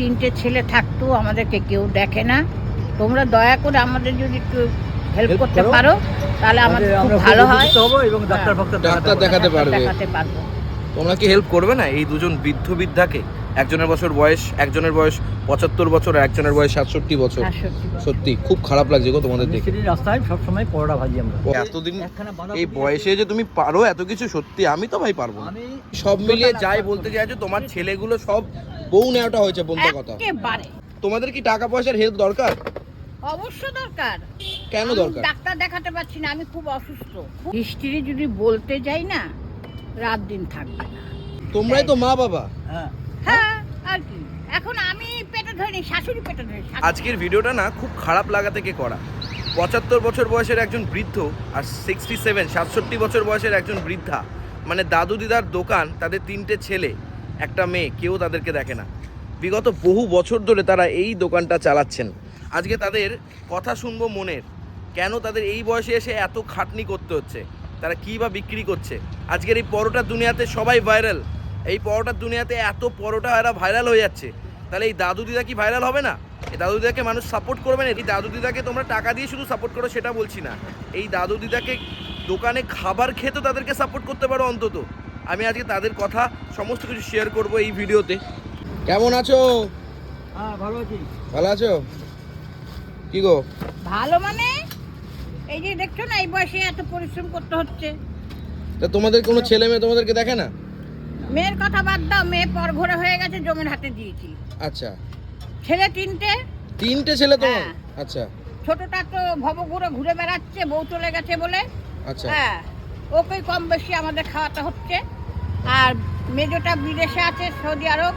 তিনটে ছেলে থাকতো আমাদেরকে কেউ দেখে না। তোমরা দয়া করে আমাদের যদি একটু হেল্প করতে পারো তাহলে আমাদের খুব ভালো হয়। এবং ডাক্তার হ্যাঁ। ডাক্তার দেখাতে পারবে। দেখাতে পারব। তোমরা কি হেল্প করবে না? এই দুজন বৃদ্ধ বৃদ্ধাকে একজনের বছর বয়স একজনের বয়স পঁচাত্তর বছর আর একজনের বয়স সাতষট্টি বছর। সত্যি খুব খারাপ লাগছে গো তোমাদের দেখে। রাস্তায় সবসময় পরোটা ভাজি আমরা। এতদিন এই বয়সে যে তুমি পারো এত কিছু সত্যি আমি তো ভাই পারব না। সব মিলিয়ে যাই বলতে চাইছো তোমার ছেলেগুলো সব বউ নেওয়াটা হয়েছে বলতে কথা। একেবারে। তোমাদের কি টাকা পয়সার হেল্প দরকার? অবশ্য দরকার। কেন দরকার? ডাক্তার দেখাতে পারছি না আমি খুব অসুস্থ। হিস্ট্রি যদি বলতে যাই না রাত দিন থাকবে না। তোমরাই তো মা বাবা। হ্যাঁ। হ্যাঁ আর কি। এখন আমি পেটে ধরিনি শাশুড়ি পেটে ধরি শাশুড়ি। আজকের ভিডিওটা না খুব খারাপ লাগা থেকে করা। পঁচাত্তর বছর বয়সের একজন বৃদ্ধ আর সিক্সটি সেভেন সাতষট্টি বছর বয়সের একজন বৃদ্ধা মানে দাদু দিদার দোকান তাদের তিনটে ছেলে। একটা মেয়ে, কেউ তাদেরকে দেখে না। বিগত বহু বছর ধরে তারা এই দোকানটা চালাচ্ছেন। আজকে তাদের কথা শুনব মনের। কেন তাদের এই বয়সে এসে এত খাটনি করতে হচ্ছে? তারা কী বা বিক্রি করছে? আজকের এই পরোটার দুনিয়াতে সবাই ভাইরাল এই পরোটার দুনিয়াতে এত পরোটা এরা ভাইরাল হয়ে যাচ্ছে। তাহলে এই দাদু দিদা কি ভাইরাল হবে না? এই দাদু দিদাকে মানুষ সাপোর্ট করবে না? এই দাদু দিদাকে তোমরা টাকা দিয়ে শুধু সাপোর্ট করো সেটা বলছি না। এই দাদু দিদাকে দোকানে খাবার খেতে তাদেরকে সাপোর্ট করতে পারো অন্তত। আমি আজকে তাদের কথা সমস্ত কিছু শেয়ার করব এই ভিডিওতে। কেমন আছো? হ্যাঁ ভালো আছি। ভালো আছো? কি গো? ভালো মানে? এই যে দেখছ না এই বয়সে এত পরিশ্রম করতে হচ্ছে। তা তোমাদের কোনো ছেলে মেয়ে তোমাদেরকে দেখে না? মেয়ের কথা বাদ দাও মেয়ে পর ঘরে হয়ে গেছে জমির হাতে দিয়েছি। আচ্ছা। ছেলে তিনটে। তিনটে ছেলে তো হ্যাঁ। আচ্ছা। ছোটটা তো ভবঘুরে ঘুরে বেড়াচ্ছে বউ চলে গেছে বলে। আচ্ছা। হ্যাঁ। ওকেই কম বেশি আমাদের খাওয়াতে হচ্ছে। আর মেজোটা বিদেশে আছে সৌদি আরব।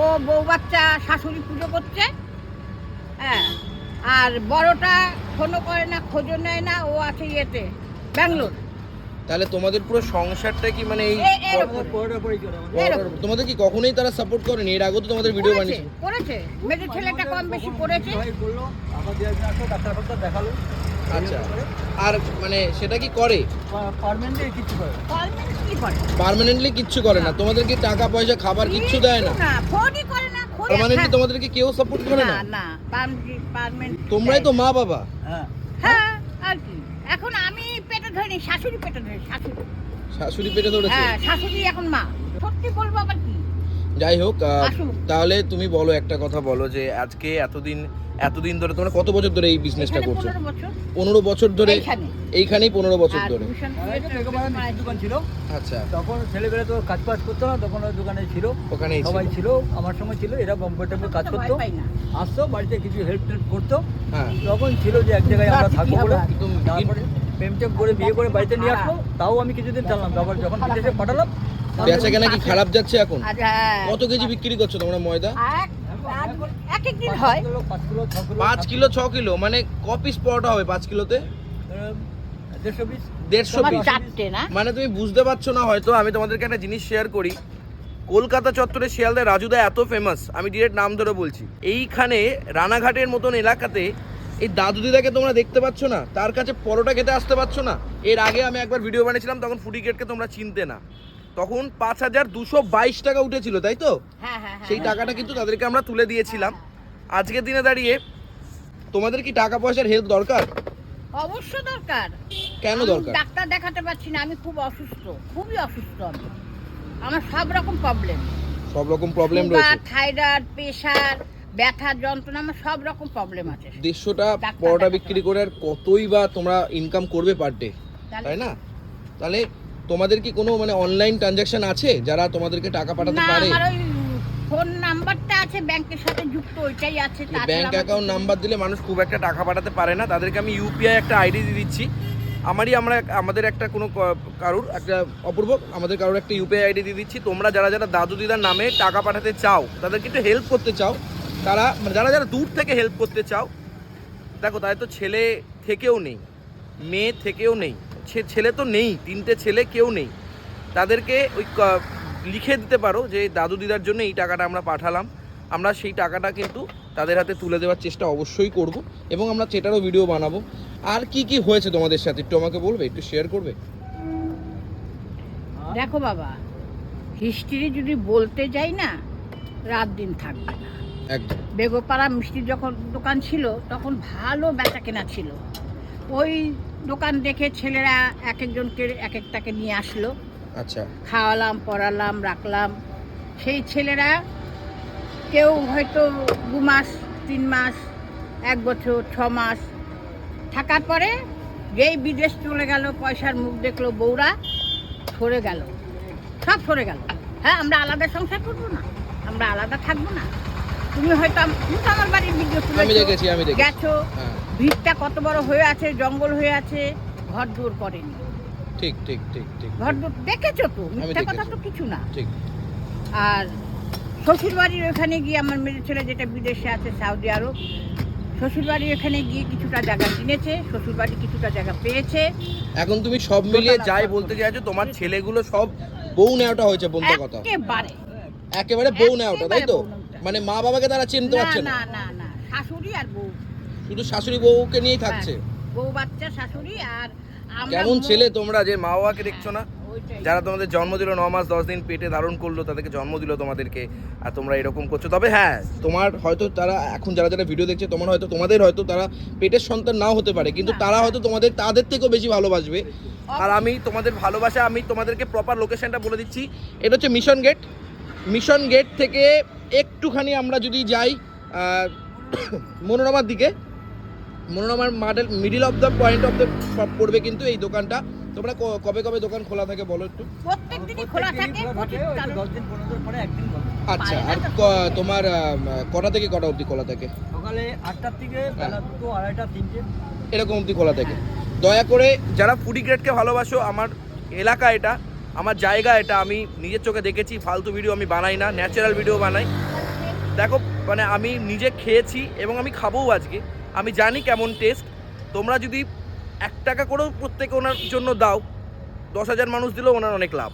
ও বউ বাচ্চা শাশুড়ি পুজো করছে। হ্যাঁ আর বড়টা ফোনও করে না খোঁজও নেয় না ও আছে ইয়েতে ব্যাঙ্গালোর। তাহলে তোমাদের পুরো সংসারটা কি মানে এই। তোমাদের কি কখনোই তারা সাপোর্ট করেনি? এর আগে তো তোমাদের ভিডিও বানিয়েছে করেছে। মেজো ছেলেটা কম বেশি করেছে। দেখাল। আচ্ছা। আর মানে সেটা কি করে? পারমানেন্টলি কিছু করে পার্মানেন্টলি কিচ্ছু করে না। তোমাদের কি টাকা পয়সা খাবার কিচ্ছু দেয় না? না ফোনই করে না পার্মানেন্টলি হ্যাঁ। তোমাদেরকে কেউ সাপোর্ট করে না? না না পারমানেন্ট তোমরাই তো মা বাবা। হ্যাঁ। হ্যাঁ আর কি। এখন আমি পেটে ধরিনি শাশুড়ি পেটে ধরি শাশুড়ি। শাশুড়ি পেটে ধরেছে? হ্যাঁ শাশুড়ি এখন মা। সত্যি বলব আবার কি? যাই হোক আহ, তাহলে তুমি বলো একটা কথা বলো যে আজকে এতদিন এতদিন ধরে তোমরা কত বছর ধরে এই বিজনেসটা করছ? পনেরো বছর। ধরে এইখানে। এইখানেই পনেরো বছর ধরে। দোকান ছিল। আচ্ছা। তখন ছেলেবেলা তো কাজ বাজ করতো না তখন ওই দোকানে ছিল। ওখানেই সবাই ছিল। আমার সঙ্গে ছিল এরা বম্বে টম্বে কাজ করতো। আসতো বাড়িতে কিছু হেল্প টেল্প করতো। হ্যাঁ। তখন ছিল যে এক জায়গায় আমরা থাকব বলে। তারপরে প্রেম টেম করে বিয়ে করে বাড়িতে নিয়ে আসলো। তাও আমি কিছুদিন চাললাম তারপর যখন বিদেশে পাঠালাম বেচা কেনা কি খারাপ যাচ্ছে এখন? হ্যাঁ, কত কেজি বিক্রি করছ তোমরা ময়দা? এক- এক- দিন হয়। পাঁচ কিলো ছ কিলো মানে ক পিস পরোটা হবে পাঁচ কিলোতে? দেড়শো পিস দেড়শো পিস মানে তুমি বুঝতে পারছ না হয়তো আমি তোমাদেরকে একটা জিনিস শেয়ার করি। কলকাতা চত্বরে শিয়ালদা রাজুদা এত ফেমাস আমি ডিরেক্ট নাম ধরে বলছি। এইখানে রানাঘাটের মতন এলাকাতে এই দাদু দিদাকে তোমরা দেখতে পাচ্ছ না? তার কাছে পরোটা খেতে আসতে পারছ না? এর আগে আমি একবার ভিডিও বানিয়েছিলাম তখন ফুডি গেটকে তোমরা চিনতে না। তখন পাঁচ হাজার দুশো বাইশ টাকা উঠেছিল তাই তো? হ্যাঁ হ্যাঁ হ্যাঁ। সেই টাকাটা কিন্তু তাদেরকে আমরা তুলে দিয়েছিলাম। আজকের দিনে দাঁড়িয়ে তোমাদের কি টাকা পয়সার হেল্প দরকার? অবশ্য দরকার। কেন দরকার? ডাক্তার দেখাতে পারছি না আমি খুব অসুস্থ খুবই অসুস্থ আমি। আমার সব রকম প্রবলেম সব রকম প্রবলেম রয়েছে। থাইরয়েড প্রেশার ব্যথার যন্ত্রণা আমার সব রকম প্রবলেম আছে। দেড়শোটা পরোটা বিক্রি করে আর কতই বা তোমরা ইনকাম করবে পার ডে তাই না? তাহলে তোমাদের কি কোনো মানে অনলাইন ট্রানজাকশন আছে? যারা তোমাদেরকে টাকা পাঠাতে পারে? ফোন নাম্বারটা আছে ব্যাংকের সাথে যুক্ত ওইটাই আছে ব্যাংক অ্যাকাউন্ট নাম্বার দিলে মানুষ খুব একটা টাকা পাঠাতে পারে না। তাদেরকে আমি ইউপিআই একটা আইডি দিয়ে দিচ্ছি। আমারই আমরা আমাদের একটা কোনো কারুর একটা অপূর্ব আমাদের কারোর একটা ইউপিআই আইডি দিয়ে দিচ্ছি। তোমরা যারা যারা দাদু দিদার নামে টাকা পাঠাতে চাও তাদেরকে একটু হেল্প করতে চাও। তারা মানে যারা যারা দূর থেকে হেল্প করতে চাও দেখো তাদের তো ছেলে থেকেও নেই মেয়ে থেকেও নেই। ছেলে তো নেই তিনটে ছেলে কেউ নেই। তাদেরকে ওই লিখে দিতে পারো যে দাদু দিদার জন্য এই টাকাটা আমরা পাঠালাম। আমরা সেই টাকাটা কিন্তু তাদের হাতে তুলে দেওয়ার চেষ্টা অবশ্যই করব এবং আমরা সেটারও ভিডিও বানাবো। আর কি কি হয়েছে তোমাদের সাথে? একটু আমাকে বলবে একটু শেয়ার করবে? দেখো বাবা হিস্ট্রি যদি বলতে যাই না রাত দিন থাকবে না। একদম। বেগোপাড়া মিষ্টির যখন দোকান ছিল তখন ভালো বেচা কেনা ছিল। ওই দোকান দেখে ছেলেরা এক একজনকে এক একটাকে নিয়ে আসলো। আচ্ছা। খাওয়ালাম পড়ালাম রাখলাম। সেই ছেলেরা কেউ হয়তো দু মাস তিন মাস এক বছর ছ মাস থাকার পরে যেই বিদেশ চলে গেল পয়সার মুখ দেখল বউরা সরে গেল। সব সরে গেল। হ্যাঁ আমরা আলাদা সংসার করব না আমরা আলাদা থাকব না। তুমি হয়তো আমার বাড়ির দেখেছি। গেছো। হ্যাঁ। ভিড়টা কত বড় হয়ে আছে জঙ্গল হয়ে আছে ঘর দূর করেনি। ঠিক ঠিক ঠিক ঠিক। ঘর দূর দেখেছ তো? মিথ্যা কথা তো কিছু না। ঠিক। আর শ্বশুরবাড়ির ওখানে গিয়ে আমার মেয়ে ছেলে যেটা বিদেশে আছে সাউদি আরব শ্বশুরবাড়ি এখানে গিয়ে কিছুটা জায়গা কিনেছে শ্বশুরবাড়ি কিছুটা জায়গা পেয়েছে। এখন তুমি সব মিলিয়ে যাই বলতে চাইছো তোমার ছেলেগুলো সব বউ নেওয়াটা হয়েছে বলতে কথা। একেবারে। একেবারে বউ নেওয়াটা তাই তো। মানে মা বাবাকে তারা চিনতে পারছে না না না না শাশুড়ি আর বউ। শুধু শাশুড়ি বউকে নিয়েই থাকছে। হ্যাঁ, বউ বাচ্চা শাশুড়ি আর কেমন ছেলে তোমরা যে মা বাবাকে দেখছ না? যারা তোমাদের জন্ম দিল ন মাস দশ দিন পেটে ধারণ করল তাদেরকে জন্ম দিল তোমাদেরকে আর তোমরা এরকম করছ। তবে হ্যাঁ তোমার হয়তো তারা এখন যারা যারা ভিডিও দেখছে তোমার হয়তো তোমাদের হয়তো তারা পেটের সন্তান নাও হতে পারে কিন্তু তারা হয়তো তোমাদের তাদের থেকেও বেশি ভালোবাসবে। আর আমি তোমাদের ভালোবাসা আমি তোমাদেরকে প্রপার লোকেশনটা বলে দিচ্ছি। এটা হচ্ছে মিশন গেট মিশন গেট থেকে একটুখানি আমরা যদি যাই মনোরমার দিকে মনোরমার middle middle of the point of the পড়বে কিন্তু এই দোকানটা। তোমরা ক- কবে কবে দোকান খোলা থাকে বলো একটু? প্রত্যেক খোলা থাকে প্রচুর কারণ- দিন পনেরো দিন পরে একদিন বন্ধ। আচ্ছা আর তোমার কটা থেকে কটা অবধি খোলা থাকে? সকালে আটটার থেকে বেলা দুটো আড়াইটা তিনটে। এরকম অবধি খোলা থাকে। দয়া করে যারা ফুডি গ্রেডকে ভালোবাসো আমার এলাকা এটা আমার জায়গা এটা আমি নিজের চোখে দেখেছি ফালতু ভিডিও আমি বানাই না ন্যাচারাল ভিডিও বানাই। দেখো মানে আমি নিজে খেয়েছি এবং আমি খাবোও আজকে। আমি জানি কেমন টেস্ট তোমরা যদি এক টাকা করেও প্রত্যেকে ওনার জন্য দাও দশ হাজার মানুষ দিলেও ওনার অনেক লাভ।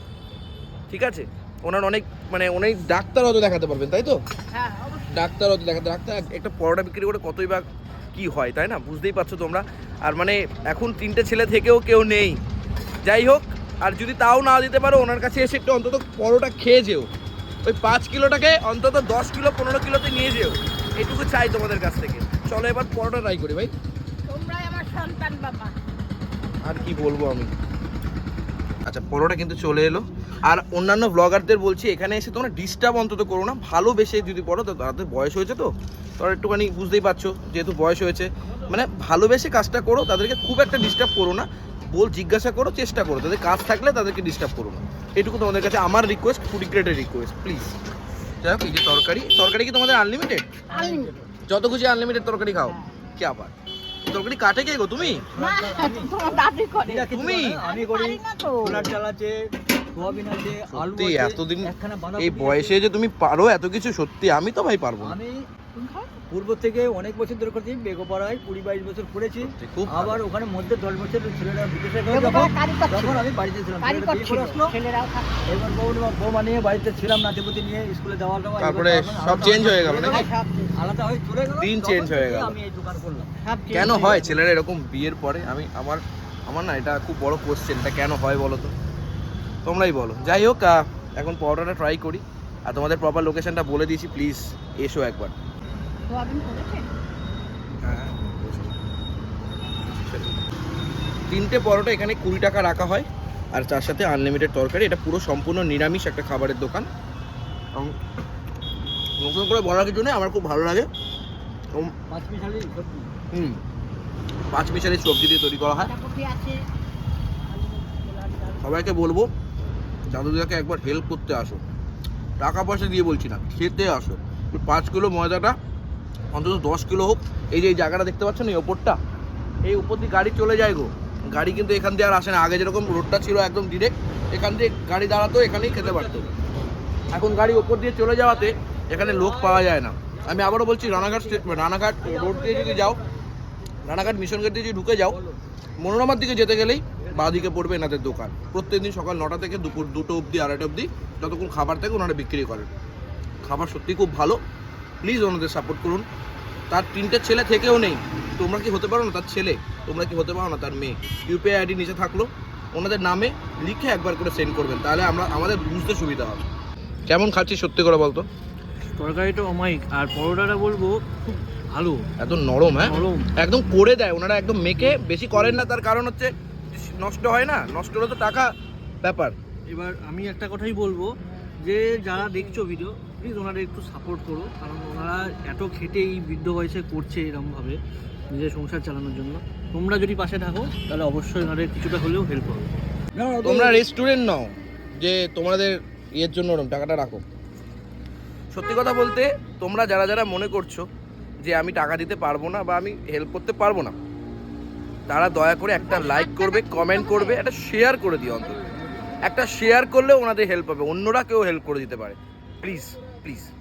ঠিক আছে? ওনার অনেক মানে উনি ডাক্তার হয়তো দেখাতে পারবেন তাই তো? হ্যাঁ ডাক্তার হতে দেখাতে ডাক্তার একটা পরোটা বিক্রি করে কতই বা কি হয় তাই না? বুঝতেই পারছ তোমরা? আর মানে এখন তিনটে ছেলে থেকেও কেউ নেই। যাই হোক আর যদি তাও না দিতে পারো ওনার কাছে এসে একটু অন্তত পরোটা খেয়ে যেও। ওই পাঁচ কিলোটাকে অন্তত দশ কিলো পনেরো কিলোতে নিয়ে যেও। এটুকু চাই তোমাদের কাছ থেকে। চলো এবার পরোটা ট্রাই করি ভাই। তোমরাই আমার সন্তান বাবা। আর কি বলব আমি? আচ্ছা পরোটা কিন্তু চলে এলো। আর অন্যান্য ব্লগারদের বলছি এখানে এসে তোমরা ডিস্টার্ব অন্তত করো না। ভালোবেসে যদি পড়ো তো তাদের বয়স হয়েছে তো? তোমরা একটুখানি বুঝতেই পারছ যেহেতু বয়স হয়েছে। মানে ভালোবেসে কাজটা করো তাদেরকে খুব একটা ডিস্টার্ব করো না। বল জিজ্ঞাসা করো চেষ্টা করো। তাদের কাজ থাকলে তাদেরকে ডিস্টার্ব করো না। এটুকু তোমাদের কাছে আমার রিকোয়েস্ট ফুডি গ্রেডের রিকোয়েস্ট প্লিজ যাই হোক এই যে তরকারি তরকারি কি তোমাদের আনলিমিটেড আনলিমিটেড যত খুশি আনলিমিটেড তরকারি খাও। কি আবার? তরকারি কাটে কে গো তুমি? তুমি? আমি করি। ছোলার চাল আছে সত্যি এতদিন এই বয়সে যে তুমি পারো এত কিছু সত্যি আমি তো ভাই পারব না। আমি পূর্ব থেকে অনেক বছর ধরে করছি বেগোপাড়ায় কুড়ি বাইশ বছর করেছি। খুব আবার ওখানে মধ্যে দশ বছর ছেলেরা বিদেশে। তখন আমি বাড়িতে ছিলাম এবার বৌমা নিয়ে বাড়িতে ছিলাম নাতিপুতি নিয়ে স্কুলে যাওয়া যাওয়া তারপরে সব change হয়ে গেল আলাদা হয়ে চলে গেল দিন চেঞ্জ হয়ে গেল। আমি এই দোকান করলাম। কেন হয় ছেলেরা এরকম বিয়ের পরে? আমি আমার আমার না এটা খুব বড় কোশ্চেন এটা কেন হয় বলো তো? তোমরাই বলো। যাই হোক এখন পরোটাটা ট্রাই করি। আর তোমাদের প্রপার লোকেশনটা বলে দিয়েছি প্লিজ এসো একবার। সোয়াবিন করেছে? তিনটে পরোটা এখানে কুড়ি টাকা রাখা হয় আর তার সাথে আনলিমিটেড তরকারি। এটা পুরো সম্পূর্ণ নিরামিষ একটা খাবারের দোকান। এবং নতুন করে বলার কিছু নেই আমার খুব ভালো লাগে। এবং পাঁচ মিশালি সবজি। হুম পাঁচ মিশালি সবজি দিয়ে তৈরি করা হয়। সবাইকে বলব দাদুদাকে একবার হেল্প করতে আসো। টাকা পয়সা দিয়ে বলছি না খেতে আসো। পাঁচ কিলো ময়দাটা অন্তত দশ কিলো হোক। এই যে এই জায়গাটা দেখতে পাচ্ছ না এই ওপরটা, এই উপর দিয়ে গাড়ি চলে যায় গো। গাড়ি কিন্তু এখান দিয়ে আর আসে না। আগে যেরকম রোডটা ছিল একদম ডিরেক্ট এখান দিয়ে গাড়ি দাঁড়াতো, এখানেই খেতে পারতো। এখন গাড়ি ওপর দিয়ে চলে যাওয়াতে এখানে লোক পাওয়া যায় না। আমি আবারও বলছি, রানাঘাট রানাঘাট রোড দিয়ে যদি যাও, রানাঘাট মিশন গেট দিয়ে যদি ঢুকে যাও, মনোরমার দিকে যেতে গেলেই বাঁ দিকে পড়বে এনাদের দোকান। প্রত্যেক দিন সকাল নটা থেকে দুপুর দুটো অবধি, আড়াইটা অবধি যতক্ষণ খাবার থাকে ওনারা বিক্রি করেন। খাবার সত্যি খুব ভালো। প্লিজ ওনাদের সাপোর্ট করুন। তার তিনটে ছেলে থেকেও নেই। তোমরা কি হতে পারো না তার ছেলে? তোমরা কি হতে পারো না তার মেয়ে? ইউপিআই আইডি নিচে থাকল। ওনাদের নামে লিখে একবার করে সেন্ড করবেন। তাহলে আমরা আমাদের বুঝতে সুবিধা হবে। কেমন খাচ্ছি সত্যি করে বলতো? তরকারিটা অমায়িক। আর পরোটাটা বলব খুব ভালো। এত নরম হ্যাঁ? একদম করে দেয়। ওনারা একদম মেখে বেশি করেন না। তার কারণ হচ্ছে নষ্ট হয় না। নষ্ট হলে তো টাকা ব্যাপার। এবার আমি একটা কথাই বলব যে যারা দেখছ ভিডিও প্লিজ ওনারা একটু সাপোর্ট করো কারণ ওনারা এত খেটে এই বৃদ্ধ বয়সে করছে এরকমভাবে নিজের সংসার চালানোর জন্য। তোমরা যদি পাশে থাকো তাহলে অবশ্যই ওনাদের কিছুটা হলেও হেল্প হবে। তোমরা রেস্টুরেন্ট নাও যে তোমাদের ইয়ের জন্য ওরম টাকাটা রাখো। সত্যি কথা বলতে তোমরা যারা যারা মনে করছ যে আমি টাকা দিতে পারব না বা আমি হেল্প করতে পারব না তারা দয়া করে একটা লাইক করবে কমেন্ট করবে একটা শেয়ার করে দিও অন্তত। একটা শেয়ার করলে ওনাদের হেল্প হবে অন্যরা কেউ হেল্প করে দিতে পারে। Please please